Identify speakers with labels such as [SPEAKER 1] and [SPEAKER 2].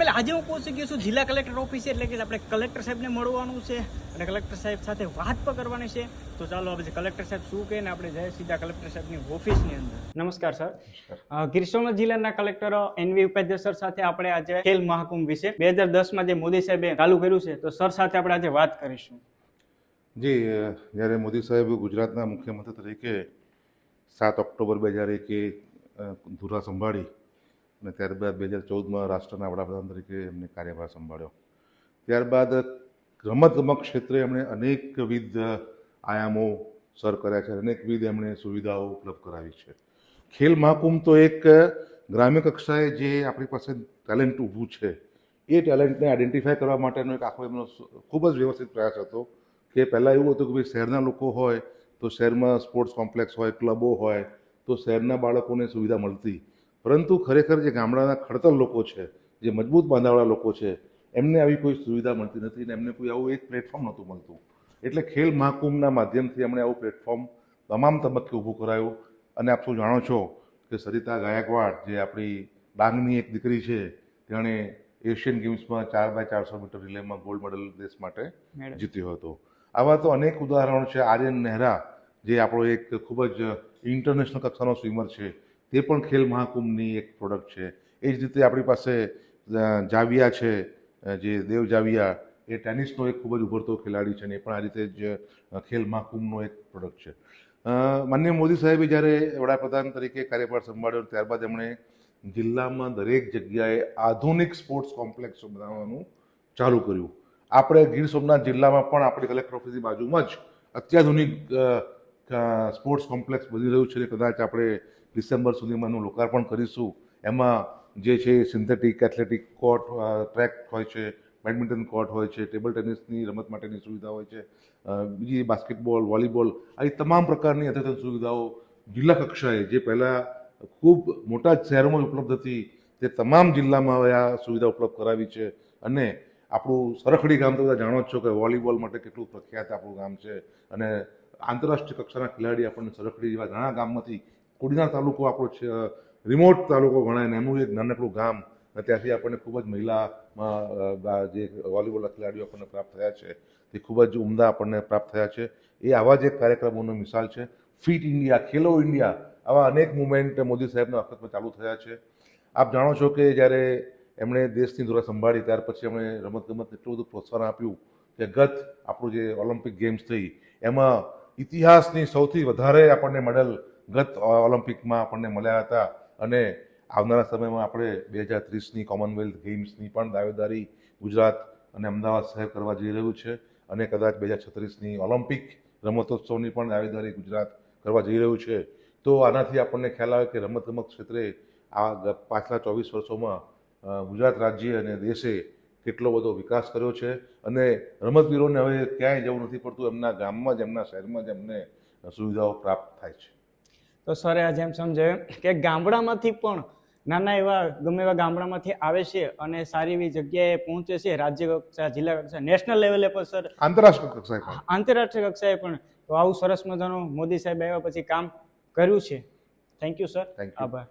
[SPEAKER 1] Family આજે હું પહોંચી ગયો છું જિલ્લા કલેક્ટર ઓફિસે એટલે કે આપણે કલેક્ટર સાહેબને મળવાનું છે અને કલેક્ટર સાહેબ સાથે વાત પણ કરવાની છે. તો ચાલો હવે કલેક્ટર સાહેબ શું કહે ને આપણે જઈએ સીધા કલેક્ટર સાહેબની ઓફિસની અંદર. નમસ્કાર સર. ગીરસોમનાથ ગીર જિલ્લાના કલેક્ટર એનવી ઉપાધ્યાય સર સાથે આપણે આજે ખેલ મહાકુંભ વિશે બે હજાર દસમાં જે મોદી સાહેબે ચાલુ કર્યું છે તો સર સાથે આપણે આજે વાત કરીશું.
[SPEAKER 2] જી જ્યારે મોદી સાહેબ ગુજરાતના મુખ્યમંત્રી તરીકે સાત ઓક્ટોબર બે હજાર એકે ધુરા સંભાળી અને ત્યારબાદ બે હજાર ચૌદમાં રાષ્ટ્રના વડાપ્રધાન તરીકે એમને કાર્યભાર સંભાળ્યો. ત્યારબાદ રમતગમત ક્ષેત્રે એમણે અનેકવિધ આયામો સર કર્યા છે અનેકવિધ એમણે સુવિધાઓ ઉપલબ્ધ કરાવી છે. ખેલ મહાકુંભ તો એક ગ્રામ્ય કક્ષાએ જે આપણી પાસે ટેલેન્ટ ઊભું છે, એ ટેલેન્ટને આઈડેન્ટિફાય કરવા માટેનો એક આખો એમનો ખૂબ જ વ્યવસ્થિત પ્રયાસ હતો કે પહેલાં એવું હતું કે ભાઈ શહેરના લોકો હોય તો શહેરમાં સ્પોર્ટ્સ કોમ્પ્લેક્સ હોય, ક્લબો હોય તો શહેરના બાળકોને સુવિધા મળતી. પરંતુ ખરેખર જે ગામડાના ખડતર લોકો છે જે મજબૂત બાંધાવાળા લોકો છે એમને આવી કોઈ સુવિધા મળતી નથી અને એમને કોઈ આવું એક પ્લેટફોર્મ નહોતું મળતું. એટલે ખેલ મહાકુંભના માધ્યમથી એમણે આવું પ્લેટફોર્મ તમામ તબક્કે ઊભું કરાયું. અને આપ સૌ જાણો છો કે સરિતા ગાયકવાડ જે આપણી ડાંગની એક દીકરી છે તેણે એશિયન ગેમ્સમાં ચાર બાય ચારસો મીટર રિલેમાં ગોલ્ડ મેડલ દેશ માટે જીત્યો હતો. આવા તો અનેક ઉદાહરણો છે. આર્યન નહેરા જે આપણો એક ખૂબ જ ઇન્ટરનેશનલ કક્ષાનો સ્વિમર છે તે પણ ખેલ મહાકુંભની એક પ્રોડક્ટ છે. એ જ રીતે આપણી પાસે જાવિયા છે જે દેવ જાવિયા, એ ટેનિસનો એક ખૂબ જ ઉભરતો ખેલાડી છે અને એ પણ આ રીતે જ ખેલ મહાકુંભનો એક પ્રોડક્ટ છે. માન્ય મોદી સાહેબે જ્યારે વડાપ્રધાન તરીકે કાર્યભાર સંભાળ્યો ત્યારબાદ એમણે જિલ્લામાં દરેક જગ્યાએ આધુનિક સ્પોર્ટ્સ કોમ્પ્લેક્સ બનાવવાનું ચાલુ કર્યું. આપણે ગીર સોમનાથ જિલ્લામાં પણ આપણી કલેક્ટર ઓફિસની બાજુમાં જ અત્યાધુનિક સ્પોર્ટ્સ કોમ્પ્લેક્સ બની રહ્યું છે કદાચ આપણે ડિસેમ્બર સુધીમાં એનું લોકાર્પણ કરીશું. એમાં જે છે સિન્થેટિક એથ્લેટિક કોર્ટ ટ્રેક હોય છે બેડમિન્ટન કોર્ટ હોય છે ટેબલ ટેનિસની રમત માટેની સુવિધા હોય છે બીજી બાસ્કેટબોલ વોલીબોલ આવી તમામ પ્રકારની અદ્યતન સુવિધાઓ જિલ્લા કક્ષાએ જે પહેલાં ખૂબ મોટા શહેરોમાં ઉપલબ્ધ હતી, તે તમામ જિલ્લામાં હવે આ સુવિધા ઉપલબ્ધ કરાવી છે. અને આપણું સરખડી ગામ તો બધા જાણો જ છો કે વોલીબોલ માટે કેટલું પ્રખ્યાત આપણું ગામ છે. અને આંતરરાષ્ટ્રીય કક્ષાના ખેલાડી આપણને સરખડી જેવા ઘણા ગામમાંથી કોડીનાર તાલુકો આપણો રિમોટ તાલુકો ગણાય ને એનું એક નાનકડું ગામ. ત્યાંથી આપણને ખૂબ જ મહિલામાં જે વોલીબોલના ખેલાડીઓ આપણને પ્રાપ્ત થયા છે, તે ખૂબ જ ઉમદા આપણને પ્રાપ્ત થયા છે. એ આવા જ એક કાર્યક્રમોનો મિસાલ છે, ફિટ ઇન્ડિયા, ખેલો ઇન્ડિયા, આવા અનેક મુવમેન્ટ મોદી સાહેબના વખતમાં ચાલુ થયા છે. આપ જાણો છો કે જ્યારે એમણે દેશની ધોરણ સંભાળી, ત્યાર પછી એમણે રમતગમતને એટલું બધું પ્રોત્સાહન આપ્યું કે ગત આપણું જે ઓલિમ્પિક ગેમ્સ થઈ, એમાં ઇતિહાસની સૌથી વધારે આપણને મેડલ ગત ઓલિમ્પિકમાં આપણને મળ્યા હતા અને આવનારા સમયમાં આપણે બે હજાર ત્રીસની કોમનવેલ્થ ગેમ્સની પણ દાવેદારી ગુજરાત અને અમદાવાદ શહેર કરવા જઈ રહ્યું છે અને કદાચ બે હજાર છત્રીસની ઓલિમ્પિક રમતોત્સવની પણ દાવેદારી ગુજરાત કરવા જઈ રહ્યું છે. તો આનાથી આપણને ખ્યાલ આવે કે રમતગમત ક્ષેત્રે આ પાછલા ચોવીસ વર્ષોમાં ગુજરાત રાજ્ય અને દેશે કેટલો બધો વિકાસ કર્યો છે અને રમતવીરોને હવે ક્યાંય જવું નથી પડતું, એમના ગામમાં જ, એમના શહેરમાં જ એમને સુવિધાઓ પ્રાપ્ત થાય છે.
[SPEAKER 1] તો સરે આજે એમ સમજાયું કે ગામડામાંથી પણ નાના એવા ગમે એવા ગામડામાંથી આવે છે અને સારી એવી જગ્યાએ પહોંચે છે રાજ્ય કક્ષા જિલ્લા કક્ષા નેશનલ લેવલે પણ સર.
[SPEAKER 2] આંતરરાષ્ટ્રીય કક્ષાએ પણ.
[SPEAKER 1] આંતરરાષ્ટ્રીય કક્ષાએ પણ. તો આવું સરસ મજાનું મોદી સાહેબ આવ્યા પછી કામ કર્યું છે. થેન્ક યુ સર આભાર.